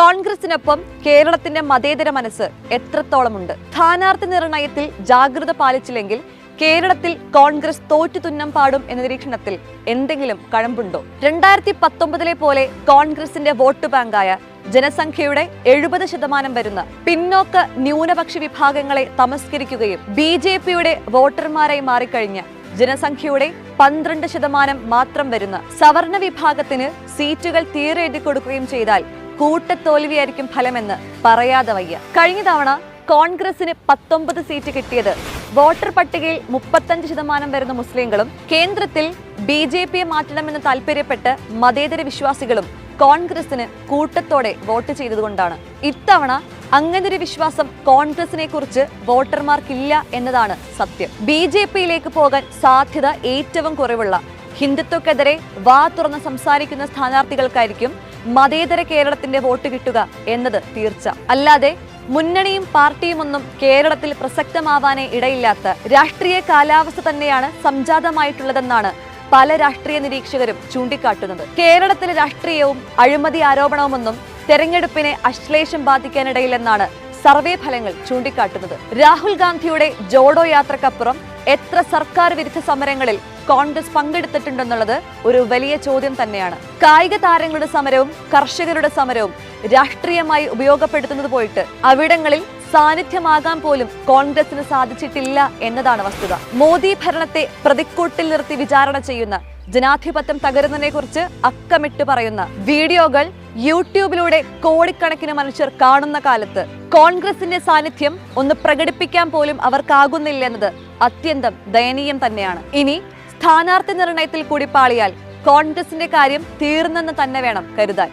കോൺഗ്രസിനൊപ്പം കേരളത്തിന്റെ മതേതര മനസ്സ് എത്രത്തോളമുണ്ട്? സ്ഥാനാർത്ഥി നിർണയത്തിൽ ജാഗ്രത പാലിച്ചില്ലെങ്കിൽ കേരളത്തിൽ കോൺഗ്രസ് തോറ്റു തുന്നം പാടും എന്ന നിരീക്ഷണത്തിൽ എന്തെങ്കിലും കഴമ്പുണ്ടോ? രണ്ടായിരത്തി പത്തൊമ്പതിലെ പോലെ കോൺഗ്രസിന്റെ വോട്ട് ബാങ്കായ ജനസംഖ്യയുടെ എഴുപത് ശതമാനം വരുന്ന പിന്നോക്ക ന്യൂനപക്ഷ വിഭാഗങ്ങളെ തമസ്കരിക്കുകയും ബി ജെ പിയുടെ വോട്ടർമാരായി മാറിക്കഴിഞ്ഞ ജനസംഖ്യയുടെ പന്ത്രണ്ട് ശതമാനം മാത്രം വരുന്ന സവർണ വിഭാഗത്തിന് സീറ്റുകൾ തീരെഴുതി കൊടുക്കുകയും ചെയ്താൽ കൂട്ടത്തോൽവിയായിരിക്കും ഫലമെന്ന് പറയാതെ വയ്യ. കഴിഞ്ഞ തവണ കോൺഗ്രസിന് പത്തൊമ്പത് സീറ്റ് കിട്ടിയത് വോട്ടർ പട്ടികയിൽ മുപ്പത്തഞ്ച് ശതമാനം വരുന്ന മുസ്ലിങ്ങളും കേന്ദ്രത്തിൽ ബി ജെ പിയെ മാറ്റണമെന്ന് താല്പര്യപ്പെട്ട് മതേതര വിശ്വാസികളും കോൺഗ്രസിന് കൂട്ടത്തോടെ വോട്ട് ചെയ്തതുകൊണ്ടാണ്. ഇത്തവണ അങ്ങനൊരു വിശ്വാസം കോൺഗ്രസിനെ കുറിച്ച് വോട്ടർമാർക്കില്ല എന്നതാണ് സത്യം. ബി ജെ പിയിലേക്ക് പോകാൻ സാധ്യത ഏറ്റവും കുറവുള്ള ഹിന്ദുത്വക്കെതിരെ വാ തുറന്ന് സംസാരിക്കുന്ന സ്ഥാനാർത്ഥികൾക്കായിരിക്കും മതേതര കേരളത്തിന്റെ വോട്ട് കിട്ടുക എന്നത് തീർച്ച. അല്ലാതെ മുന്നണിയും പാർട്ടിയുമൊന്നും കേരളത്തിൽ പ്രസക്തമാവാനേ ഇടയില്ലാത്ത രാഷ്ട്രീയ കാലാവസ്ഥ തന്നെയാണ് സംജാതമായിട്ടുള്ളതെന്നാണ് പല രാഷ്ട്രീയ നിരീക്ഷകരും ചൂണ്ടിക്കാട്ടുന്നത്. കേരളത്തിലെ രാഷ്ട്രീയവും അഴിമതി ആരോപണവുമൊന്നും തെരഞ്ഞെടുപ്പിനെ അശ്ലേഷം ബാധിക്കാനിടയില്ലെന്നാണ് സർവേ ഫലങ്ങൾ ചൂണ്ടിക്കാട്ടുന്നത്. രാഹുൽ ഗാന്ധിയുടെ ജോഡോ യാത്രക്കപ്പുറം എത്ര സർക്കാർ വിരുദ്ധ സമരങ്ങളിൽ കോൺഗ്രസ് പങ്കെടുത്തിട്ടുണ്ടെന്നുള്ളത് ഒരു വലിയ ചോദ്യം തന്നെയാണ്. കായിക താരങ്ങളുടെ സമരവും കർഷകരുടെ സമരവും രാഷ്ട്രീയമായി ഉപയോഗപ്പെടുത്തുന്നത് പോയിട്ട് അവിടങ്ങളിൽ സാന്നിധ്യമാകാൻ പോലും കോൺഗ്രസിന് സാധിച്ചിട്ടില്ല എന്നതാണ് വസ്തുത. മോദി ഭരണത്തെ പ്രതിക്കൂട്ടിൽ നിർത്തി വിചാരണ ചെയ്യുന്ന ജനാധിപത്യം തകരുന്നതിനെ കുറിച്ച് അക്കമിട്ട് പറയുന്ന വീഡിയോകൾ യൂട്യൂബിലൂടെ കോടിക്കണക്കിന് മനുഷ്യർ കാണുന്ന കാലത്ത് കോൺഗ്രസിന്റെ സാന്നിധ്യം ഒന്ന് പ്രകടിപ്പിക്കാൻ പോലും അവർക്കാകുന്നില്ല എന്നത് അത്യന്തം ദയനീയം തന്നെയാണ്. ഇനി സ്ഥാനാർത്ഥി നിർണയത്തിൽ കൂടി പാളിയാൽ കോൺഗ്രസിന്റെ കാര്യം തീർന്നെന്ന് തന്നെ വേണം കരുതാൻ.